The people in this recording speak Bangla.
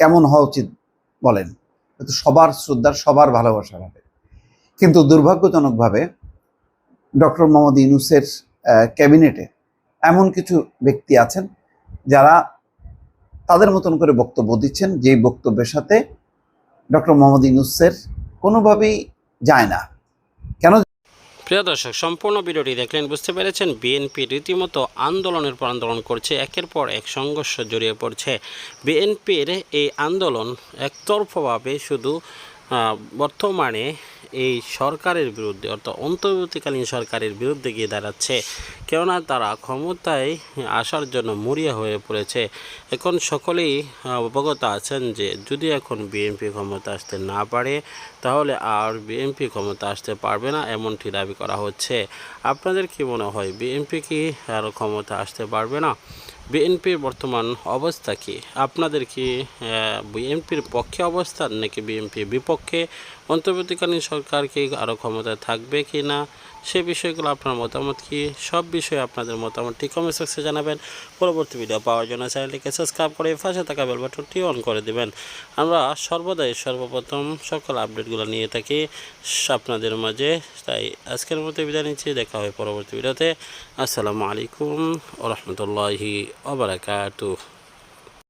কেমন হওয়া উচিত বলেন? সবার শ্রদ্ধার, সবার ভালোবাসা হবে কিন্তু দুর্ভাগ্যজনকভাবে ডক্টর মোহাম্মদ ইউনুসের ক্যাবিনেটে এমন কিছু ব্যক্তি আছেন যারা তাদের মতন করে বক্তব্য দিচ্ছেন, যেই বক্তব্যের সাথে ডক্টর মোহাম্মদ ইউনুসের কোনোভাবেই যায় না। কেন প্রিয় দর্শক, সম্পূর্ণ ভিডিওটি দেখলেন বুঝতে পেরেছেন, বিএনপি রীতিমতো আন্দোলনের পর আন্দোলন করছে, একের পর এক সংঘর্ষ জড়িয়ে পড়ছে। বিএনপির এই আন্দোলন একতরফাভাবে শুধু বর্তমানে এই সরকারের বিরুদ্ধে, অর্থাৎ অন্তর্বর্তীকালীন সরকারের বিরুদ্ধে গিয়ে দাঁড়াচ্ছে। কেননা তারা ক্ষমতায় আসার জন্য মরিয়া হয়ে পড়েছে। এখন সকলেই অবগত আছেন যে, যদি এখন বিএনপি ক্ষমতা আসতে না পারে, তাহলে আর বিএনপি ক্ষমতা আসতে পারবে না এমনটি দাবি করা হচ্ছে। আপনাদের কি মনে হয় বিএনপি কি আর ক্ষমতা আসতে পারবে না? বিএনপির বর্তমান অবস্থা কি? আপনাদের কি বিএনপির পক্ষে অবস্থান নাকি বিএনপির বিপক্ষে? অন্তর্বর্তীকালীন সরকার কি আরও ক্ষমতায় থাকবে কি না সে বিষয়গুলো আপনার মতামত কি? সব বিষয়ে আপনাদের মতামতটি কমেন্ট সেকশনে জানাবেন। পরবর্তী ভিডিও পাওয়ার জন্য চ্যানেলটিকে সাবস্ক্রাইব করে পাশে থাকা বেল বাটনটি অন করে দেবেন। আমরা সর্বদাই সর্বপ্রথম সকল আপডেটগুলো নিয়ে থাকি আপনাদের মাঝে। তাই আজকের মতো বিদায় নিচ্ছি। দেখা হয় পরবর্তী ভিডিওতে আসসালামু আলাইকুম রহমতুল্লাহি ওবরাকাতুহ।